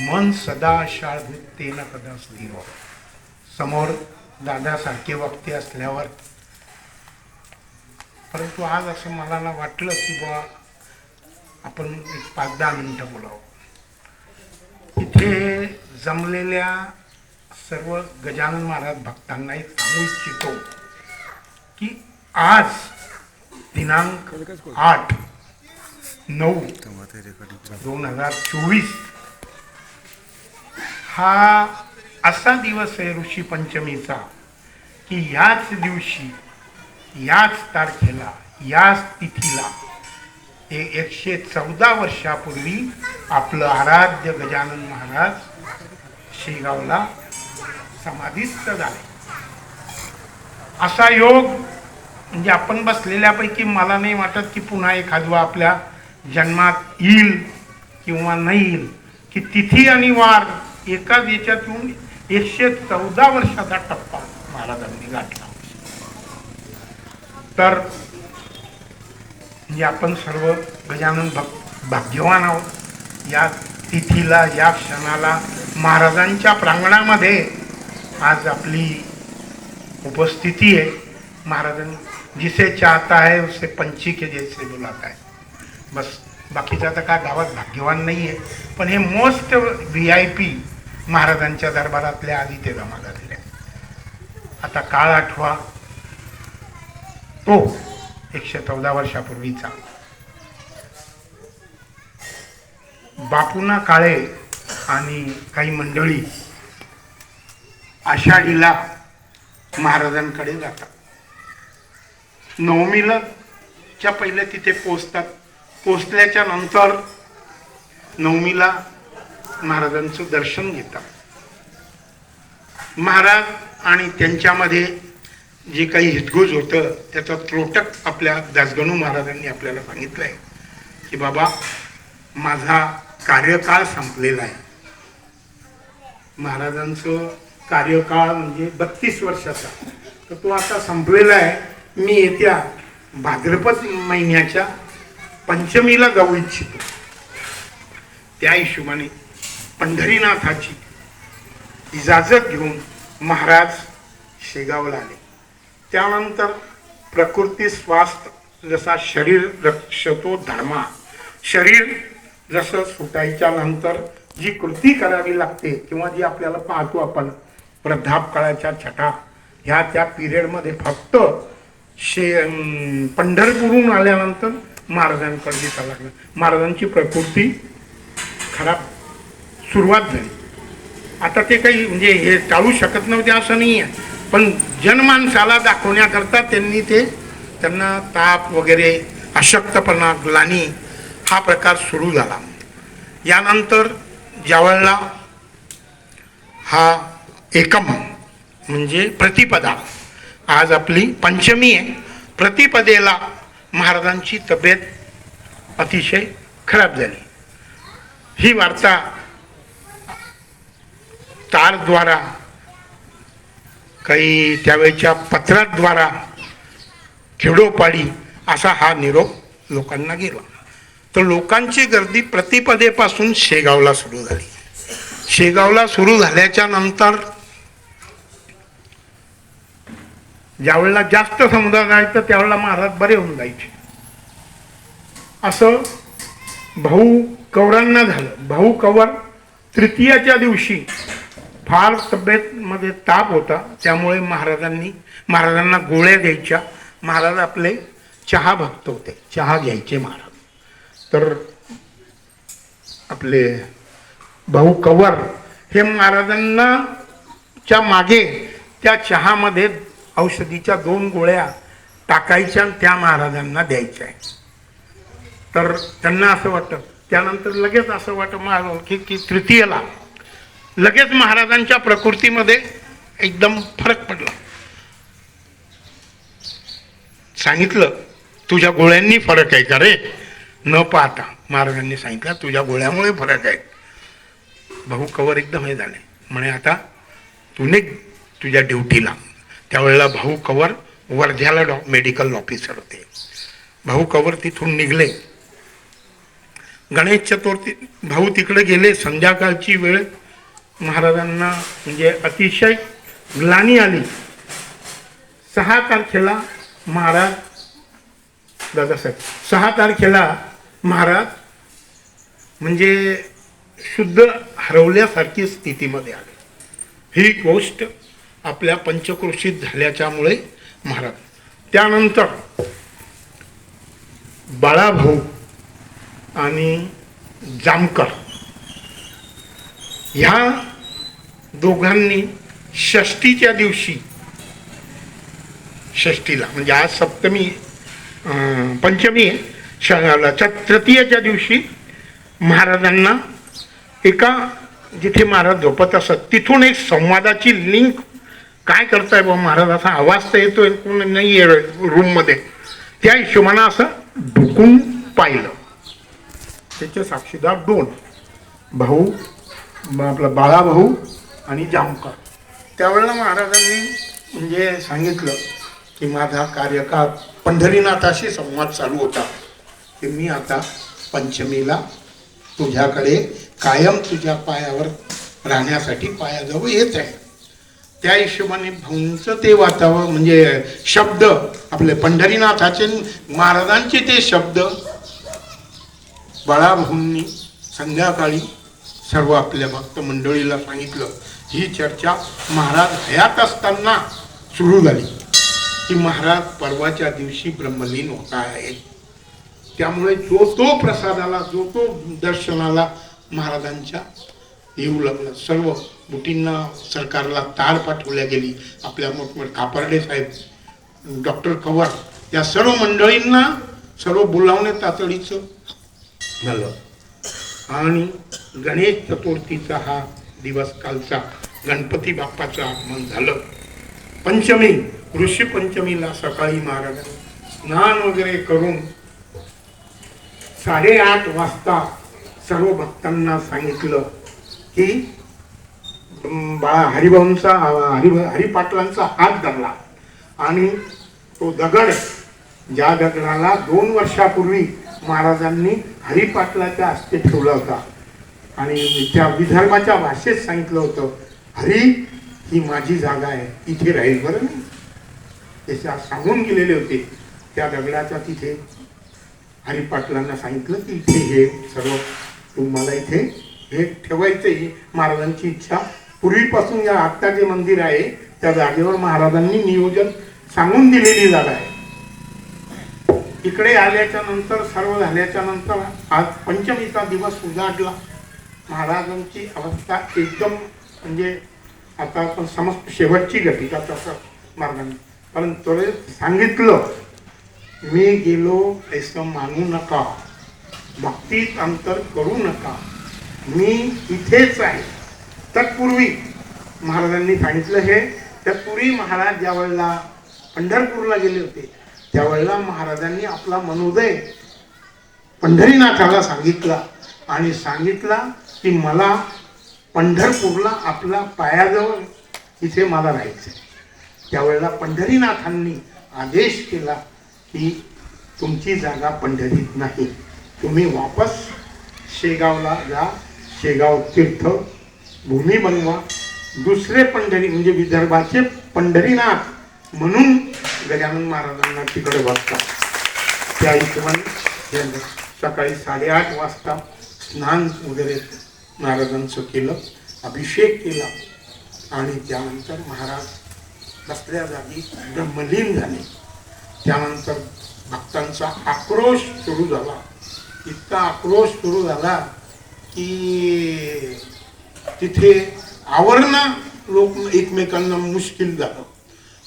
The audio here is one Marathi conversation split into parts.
मन सदा शाळभूतेनं कदा स्थिर. समोर दादासारखे वक्ते असल्यावर. परंतु आज असं मला ना वाटलं की बुवा आपण एक पाच दहा मिनटं बोलावं. इथे जमलेल्या सर्व गजानन महाराज भक्तांना एक सांगू इच्छितो की आज दिनांक आठ नऊ दोन हजार चोवीस हा असा दिवस आहे ऋषी पंचमीचा की याच दिवशी याच तारखेला याच तिथीला हे एकशे चौदा वर्षापूर्वी आपलं आराध्य गजानन महाराज शेगावला समाधीस्थ झाले. असा योग म्हणजे आपण बसलेल्यापैकी मला नाही वाटत की पुन्हा एखादवा आपल्या जन्मात येईल किंवा नाही येईल की तिथी आणि वार एकाच याच्यात एकशे चौदा वर्षाचा टप्पा महाराजांनी गाठला. तर म्हणजे आपण सर्व गजानन भक्त भाग्यवान आहोत. या तिथीला या क्षणाला महाराजांच्या प्रांगणामध्ये आज आपली उपस्थिती आहे. महाराजांनी जिसे चाहता है उसे पंछी के जैसे बुलाता है. बस बाकीचं आता काय गावात भाग्यवान नाही आहे पण हे मोस्ट व्ही आय पी महाराजांच्या दरबारातल्या आधी ते जमा झालेले. आता काळ आठवा. तो एकशे चौदा वर्षापूर्वीचा. बापूना काळे आणि काही मंडळी आषाढीला महाराजांकडे जातात. नवमीला च्या पहिले तिथे पोचतात पोचल्याच्या नंतर नवमीला महाराजांचं दर्शन घेतात. महाराज आणि त्यांच्यामध्ये जे काही हितगुज होतं त्याचा त्रोटक आपल्या दासगणू महाराजांनी आपल्याला सांगितलं आहे की बाबा माझा कार्यकाळ संपलेला आहे. महाराजांचं कार्यकाळ म्हणजे बत्तीस वर्षाचा. तर तो आता संपलेला आहे. मी येत्या भाद्रपद महिन्याच्या पंचमीला जाऊ इच्छितो. त्या हिशोबाने पंढरीनाथाची इजाजत घेऊन महाराज शेगावला आले. त्यानंतर प्रकृती स्वास्थ्य जसा शरीर रक्षतो धर्मा शरीर जसं सुटायच्या नंतर जी कृती करावी लागते किंवा जी आपल्याला पाहतो आपण वृद्धापकाळाच्या छटा ह्या त्या पिरियडमध्ये फक्त शे पंढरपूरून आल्यानंतर महाराजांकडे दिसायला लागलं. महाराजांची प्रकृती खराब सुरुवात झाली. आता ते काही म्हणजे हे टाळू शकत नव्हते असं नाही आहे. पण जनमानसाला दाखवण्याकरता त्यांनी ते त्यांना ताप वगैरे अशक्तपणा ग्लानी हा प्रकार सुरू झाला. यानंतर ज्यावेळेला हा एकम म्हणजे प्रतिपदा आज आपली पंचमी आहे. प्रतिपदेला महाराजांची तब्येत अतिशय खराब झाली. ही वार्ता तारद्वारा काही त्यावेळेच्या पत्राद्वारा खेडोपाडी असा हा निरोप लोकांना गेला. तर लोकांची गर्दी प्रतिपदेपासून शेगावला सुरू झाली. शेगावला सुरू झाल्याच्यानंतर ज्यावेळेला जास्त समुदाय जायचं त्यावेळेला महाराज बरे होऊन जायचे. असं भाऊ कवरांना झालं. भाऊ कवर तृतीयाच्या दिवशी फार तब्येतमध्ये ताप होता त्यामुळे महाराजांनी महाराजांना गोळ्या द्यायच्या. महाराज आपले चहा भक्त होते. चहा घ्यायचे महाराज. तर आपले भाऊ कवर हे महाराजांना च्या मागे त्या चहामध्ये औषधीच्या दोन गोळ्या टाकायच्या आणि त्या महाराजांना द्यायच्या तर त्यांना असं वाटतं. त्यानंतर लगेच असं वाटतं महाराज की की तृतीयला लगेच महाराजांच्या प्रकृतीमध्ये एकदम फरक पडला. सांगितलं तुझ्या गोळ्यांनी फरक आहे का रे? न पाहता. महाराजांनी सांगितलं तुझ्या गोळ्यामुळे फरक आहे. भाऊ कवर एकदम हे झाले. म्हणे आता तुने तुझ्या ड्युटीला. त्यावेळेला भाऊ कवर वर्ध्याला डॉ मेडिकल ऑफिसर होते. भाऊ कवर तिथून निघले. गणेश चतुर्थी भाऊ तिकडे गेले. संध्याकाळची वेळ महाराजांना म्हणजे अतिशय ग्लानी आली. सहा तारखेला महाराज दादासाहेब सहा तारखेला महाराज म्हणजे शुद्ध हरवल्यासारखी स्थितीमध्ये आले. ही गोष्ट आपल्या पंचक्रोशीत झाल्याच्यामुळे महाराज. त्यानंतर बाळाभाऊ आणि जामकर ह्या दोघांनी षष्टीच्या दिवशी षष्टीला म्हणजे आज सप्तमी पंचमी आहे. श- च- दिवशी महाराजांना एका जिथे महाराज झोपत असत तिथून एक संवादाची लिंक काय करताय बा महाराज असा आवाज तर येतोय कोण नाही आहे रूममध्ये त्या हिशोबानं असं डुकून पाहिलं त्याचे साक्षीदार दोन भाऊ आपला बाळाभाऊ आणि जामकर त्यावेळेला महाराजांनी म्हणजे सांगितलं की माझा कार्यकाळ पंढरीनाथाशी संवाद चालू होता. की मी आता पंचमीला तुझ्याकडे कायम तुझ्या पायावर राहण्यासाठी पायाजवळ येत आहे. त्या हिशोबाने भाऊंचं ते वातावरण म्हणजे शब्द आपले पंढरीनाथाचे महाराजांचे ते शब्द बाळाभाऊंनी संध्याकाळी सर्व आपल्या भक्त मंडळीला सांगितलं. ही चर्चा महाराज हयात असताना सुरू झाली. की महाराज परवाच्या दिवशी ब्रह्मलीन होता आहे. त्यामुळे जो तो प्रसादाला जो तो दर्शनाला महाराजांच्या येऊ लागला. सर्व मुठींना सरकारला तार पाठवल्या गेली. आपल्या मोठमोठ कापर्डे साहेब डॉक्टर कवर या सर्व मंडळींना सर्व बोलावणे तातडीचं झालं. आणि गणेश चतुर्थीचा हा दिवस कालचा गणपती बाप्पाचं आगमन झालं. पंचमी ऋषी पंचमीला सकाळी महाराज स्नान वगैरे करून साडेआठ वाजता सर्व भक्तांना सांगितलं की बाळा बा हरिभाऊंचा हरि हरिपाटलांचा हात धरला. आणि तो दगड ज्या दगडाला दोन वर्षापूर्वी महाराजांनी हरिपाटलाच्या हस्ते ठेवला होता. आणि त्या विदर्भाच्या भाषेत सांगितलं होतं हरी ही माझी जागा आहे इथे राहील. बरं नाही त्याच्या सांगून गेलेले होते. त्या दगडाच्या तिथे हरिपाटलांना सांगितलं की इथे हे सर्व तुम्हाला इथे हे ठेवायचं ही महाराजांची इच्छा. पूर्वीपासून या आत्ता जे मंदिर आहे. त्या जागेवर महाराजांनी नियोजन सांगून दिलेली जागा आहे. इकडे आल्याच्यानंतर सर्व झाल्याच्यानंतर आज पंचमीचा दिवस उजाडला. महाराजांची अवस्था एकदम म्हणजे आता आपण समज शेवटची घटिका तसं मार्गाने. कारण थोडे सांगितलं मी गेलो असं मानू नका. भक्तीत अंतर करू नका. मी इथेच आहे. तत्पूर्वी महाराजांनी सांगितलं हे. तत्पूर्वी महाराज ज्या वेळेला पंढरपूरला गेले होते त्यावेळेला महाराजांनी आपला मनोदय पंढरीनाथाला सांगितला आणि सांगितला की मला पंढरपूरला आपला पायाजवळ इथे मला राहायचं आहे त्यावेळेला पंढरीनाथांनी आदेश केला की तुमची जागा पंढरीत नाही. तुम्ही वापस शेगावला जा शेगाव तीर्थ भूमी बनवा. दुसरे पंढरी म्हणजे विदर्भाचे पंढरीनाथ म्हणून गजानन महाराजांना तिकडे बघतात त्या हिशोबाने सकाळी साडेआठ वाजता स्नान वगैरे महाराजांचं केलं अभिषेक केला आणि त्यानंतर महाराज बसल्या जागी ब्रह्मलीन झाले. त्यानंतर भक्तांचा आक्रोश सुरू झाला. इतका आक्रोश सुरू झाला की तिथे आवरणं लोक एकमेकांना मुश्किल झालं.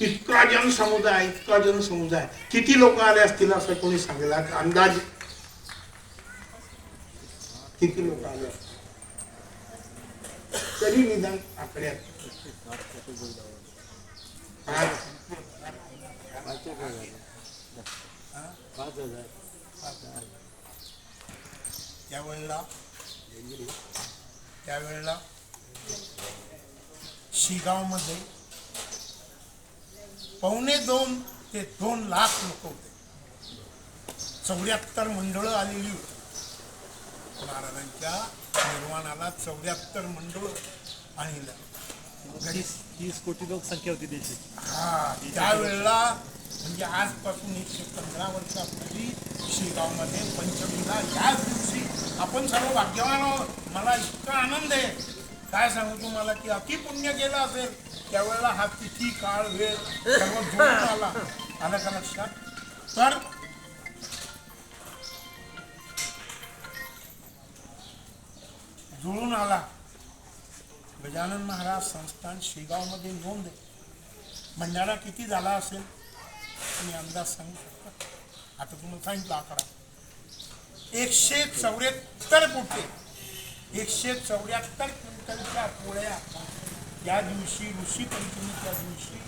इतका जनसमुदाय इतका जनसमुदाय. किती लोक आले असतील असं कोणी सांगेल? अंदाज किती लोक आले असतील? तरी निदान आकड्यात आज त्यावेळेला त्यावेळेला शिगावमध्ये पावणे दोन ते दोन लाख लोक होते. चौऱ्याहत्तर मंडळं आलेली होती. महाराजांच्या निर्वाणाला चौऱ्याहत्तर मंडळ आणलं तीस कोटी लोकसंख्या होती देशाची हा त्यावेळेला म्हणजे आजपासून एकशे पंधरा वर्षापूर्वी शेगावमध्ये पंचमीला याच दिवशी आपण सर्व भाग्यवान आहोत. मला इतका आनंद आहे. काय सांगू तुम्हाला की अति पुण्य केलं असेल. त्यावेळेला हा किती काळ वेळ सर्व जुळून आला. का लक्षात? तर जुळून आला. गजानन महाराज संस्थान शेगावमध्ये नोंद आहे. भंडारा किती झाला असेल? तुम्ही अंदाज सांगू शकता. आता तुम्हाला सांगितलं आकडा. एकशे चौऱ्याहत्तर कुठे एकशे चौऱ्याहत्तर क्विंटलच्या पोळ्या त्या दिवशी ऋषी पंचमीच्या दिवशी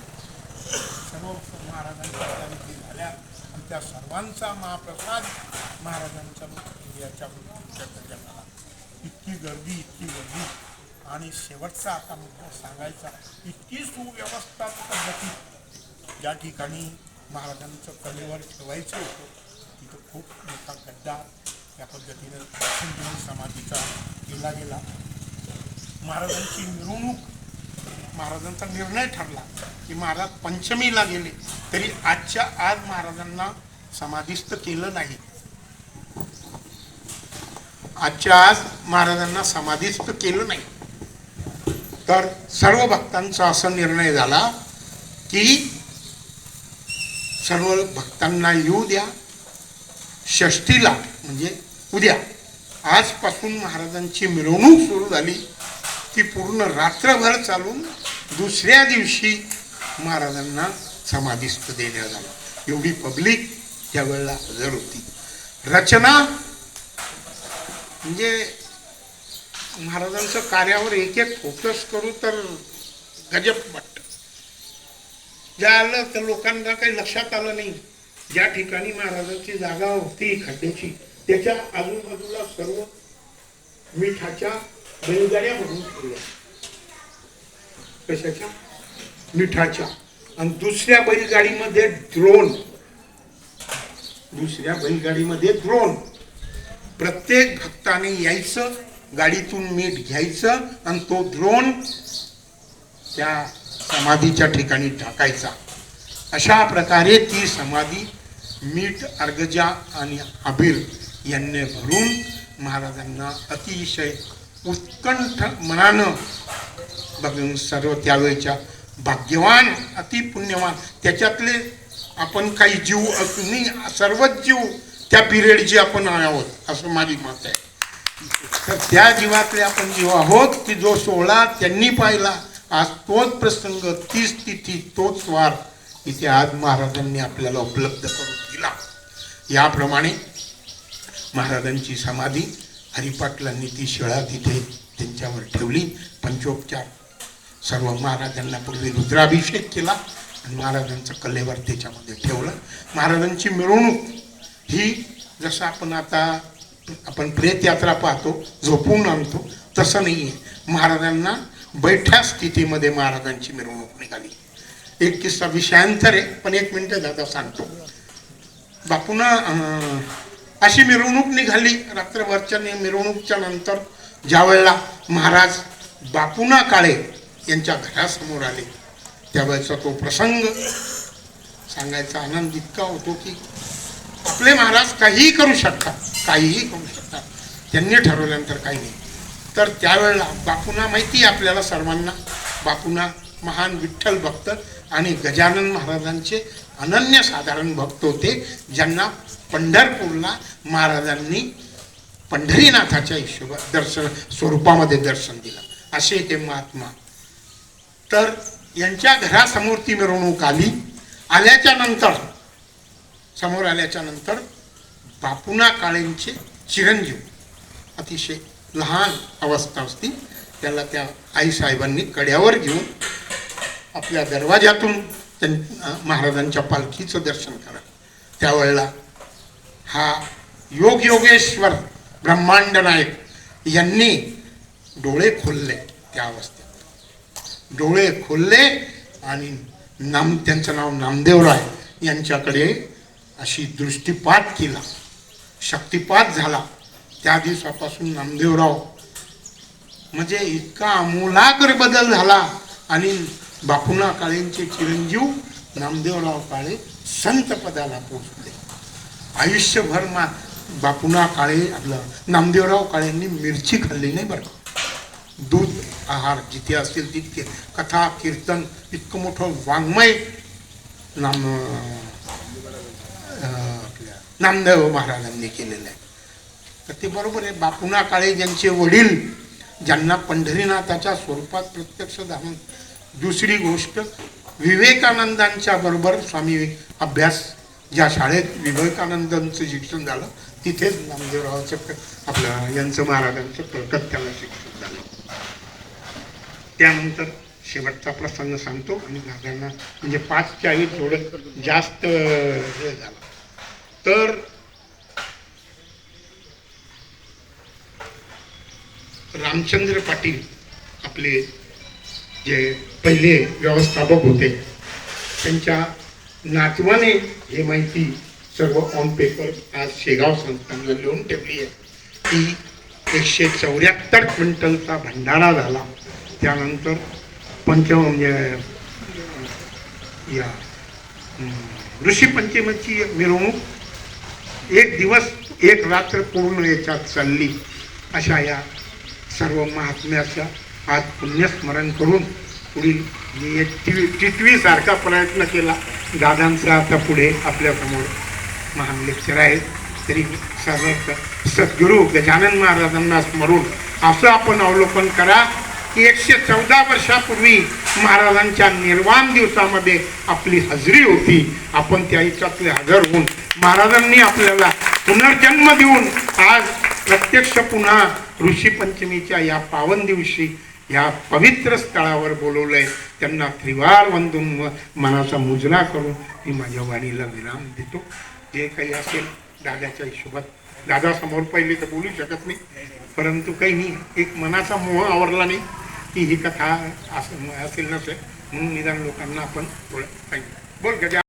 सर्व महाराजांच्या विधी झाल्या. आणि त्या सर्वांचा महाप्रसाद महाराजांच्या याच्या झाला इतकी गर्दी इतकी गर्दी. आणि शेवटचा आता मुद्दा सांगायचा इतकी सुव्यवस्था पद्धती. ज्या ठिकाणी महाराजांचं कलेवर ठेवायचं होतं तिथं खूप मोठा गड्डा या पद्धतीनं समाधीचा केला गेला. महाराजांची मिरवणूक महाराजांचा निर्णय ठरला की महाराज पंचमीला गेले तरी आजच्या आज महाराजांना समाधीस्थ केलं नाही. आजच्या आज महाराजांना समाधीस्थ केलं नाही. तर सर्व भक्तांचा असा निर्णय झाला की सर्व भक्तांना येऊ द्या. षष्टीला म्हणजे उद्या. आजपासून महाराजांची मिरवणूक सुरू झाली. ती पूर्ण रात्रभर चालून दुसऱ्या दिवशी महाराजांना समाधीस्थ देण्यात आला. एवढी पब्लिक त्यावेळेला हजर होती. रचना म्हणजे महाराजांचं कार्यावर एक एक फोकस करू तर गजब वाटतं. ज्या आलं तर लोकांना काही लक्षात आलं नाही. ज्या ठिकाणी महाराजांची जागा होती खड्ड्याची त्याच्या आजूबाजूला सर्व मिठाच्या बैलगाड्या भरून ठेवल्या. कशाच्या मिठाच्या. आणि दुसऱ्या बैलगाडीमध्ये द्रोण दुसऱ्या बैलगाडीमध्ये द्रोण प्रत्येक भक्ताने यायचं गाडीतून मीठ घ्यायचं आणि तो द्रोण त्या समाधीच्या ठिकाणी टाकायचा. अशा प्रकारे ती समाधी मीठ अर्गजा आणि अबीर यांनी भरून महाराजांना अतिशय उत्कंठ मनानं बघून सर्व त्यावेळेच्या भाग्यवान अतिपुण्यवान त्याच्यातले आपण काही जीव मी सर्वच जीव त्या पिरियडचे आपण आहोत असं माझी मत आहे. तर त्या जीवातले आपण जीव आहोत की जो सोहळा त्यांनी पाहिला आज तोच प्रसंग तीच तिथी तोच वार इथे आज महाराजांनी आपल्याला उपलब्ध करून दिला. याप्रमाणे महाराजांची समाधी हरिपाटलांनी ती शिळा तिथे त्यांच्यावर ठेवली पंचोपचार सर्व महाराजांना पूर्वी रुद्राभिषेक केला आणि महाराजांचं कलेवर त्याच्यामध्ये ठेवलं. महाराजांची मिरवणूक ही जसं आपण आता आपण प्रेतयात्रा पाहतो झोपून आणतो तसं नाही आहे महाराजांना बैठ्या स्थितीमध्ये महाराजांची मिरवणूक निघाली. एक किस्सा विषयांतर आहे पण एक मिनटं दादा सांगतो. बापून अशी मिरवणूक निघाली रात्रभरच्या मिरवणूकच्या नंतर ज्या वेळेला महाराज बापुना काळे यांच्या घरासमोर आले. त्यावेळेचा तो प्रसंग सांगायचा आनंद इतका होतो की आपले महाराज काहीही करू शकतात काहीही करू शकतात. त्यांनी ठरवल्यानंतर काही नाही. तर त्यावेळेला बापूंना माहिती आहे आपल्याला सर्वांना. बापूंना महान विठ्ठल भक्त आणि गजानन महाराजांचे अनन्यसाधारण भक्त होते ज्यांना पंढरपूरला महाराजांनी पंढरीनाथाच्या हिशोबा दर्शन स्वरूपामध्ये दर्शन दिलं. असे ते महात्मा तर यांच्या घरासमोर ती मिरवणूक आली. आल्याच्यानंतर समोर आल्याच्यानंतर बापुना काळेंचे चिरंजीव अतिशय लहान अवस्था असती. त्याला त्या आईसाहेबांनी कड्यावर घेऊन आपल्या दरवाजातून त्यां महाराजांच्या पालखीचं दर्शन करा. त्यावेळेला हा योग योगेश्वर ब्रह्मांड नायक यांनी डोळे खोलले त्या अवस्थेत. डोळे खोलले आणि नाम त्यांचं नाव नामदेवराय यांच्याकडे अशी दृष्टीपात केला. शक्तिपात झाला. त्या दिवसापासून नामदेवराव म्हणजे इतका आमूलाग्र बदल झाला आणि बापूना काळेंचे चिरंजीव नामदेवराव काळे संत पदाला पोहोचले. आयुष्यभर मा बापूना काळे आपलं नामदेवराव काळेंनी मिरची खाल्ली नाही बरं दूध आहार जिथे असतील तितके. कथा कीर्तन इतकं मोठं वाङ्मय नाम आपल्या नामदेव महाराजांनी केलेलं आहे. तर ते बरोबर आहे. बापुना काळे ज्यांचे वडील ज्यांना पंढरीनाथाच्या स्वरूपात प्रत्यक्ष धावून दुसरी गोष्ट विवेकानंदांच्या बरोबर स्वामी अभ्यास. ज्या शाळेत विवेकानंदांचं शिक्षण झालं तिथेच नामदेवरावाचं आपलं यांचं महाराजांचं कलकत्त्याला शिक्षण. त्यानंतर शेवटचा प्रसंग सांगतो आणि दादांना म्हणजे पाच चाळीस थोडं जास्त हे झाला. तर रामचंद्र पाटील आपले जे पहिले व्यवस्थापक होते त्यांच्या नातवाने हे माहिती सर्व ऑन पेपर आज शेगाव संस्थांना लिहून ठेवली आहे. की एकशे चौऱ्याहत्तर क्विंटलचा भंडारा झाला. त्यानंतर पंच म्हणजे या हम्म, ऋषीपंचमीची मिरवणूक. एक दिवस एक रात्र पूर्ण याच्यात चालली. अशा या सर्व महात्म्याचा आज पुण्यस्मरण करून पुढील मी एक टिवी टिटवीसारखा प्रयत्न केला. दादांचा आता पुढे आपल्यासमोर महान लेक्चर आहेत. तरी साधारण सद्गुरू गजानन महाराजांना स्मरून असं आपण अवलोकन करा. एकशे चौदा वर्षापूर्वी महाराजांच्या निर्वाण दिवसामध्ये आपली हजरी होती. आपण त्या हिच्यातले हजर होऊन महाराजांनी आपल्याला पुनर्जन्म देऊन आज प्रत्यक्ष पुन्हा ऋषीपंचमीच्या या पावन दिवशी या पवित्र स्थळावर बोलवलंय. त्यांना त्रिवार वंदून व मनाचा मुजरा करून मी माझ्या वाणीला विराम देतो. जे काही असेल दादाच्या हिशोबात. दादा समोर पहिले तर बोलू शकत नाही. परंतु काही नाही एक मनाचा मोह आवरला नाही की ही कथा असं असेल नसेल. म्हणून निदान लोकांना आपण थोडं पाहिजे. बोल गजा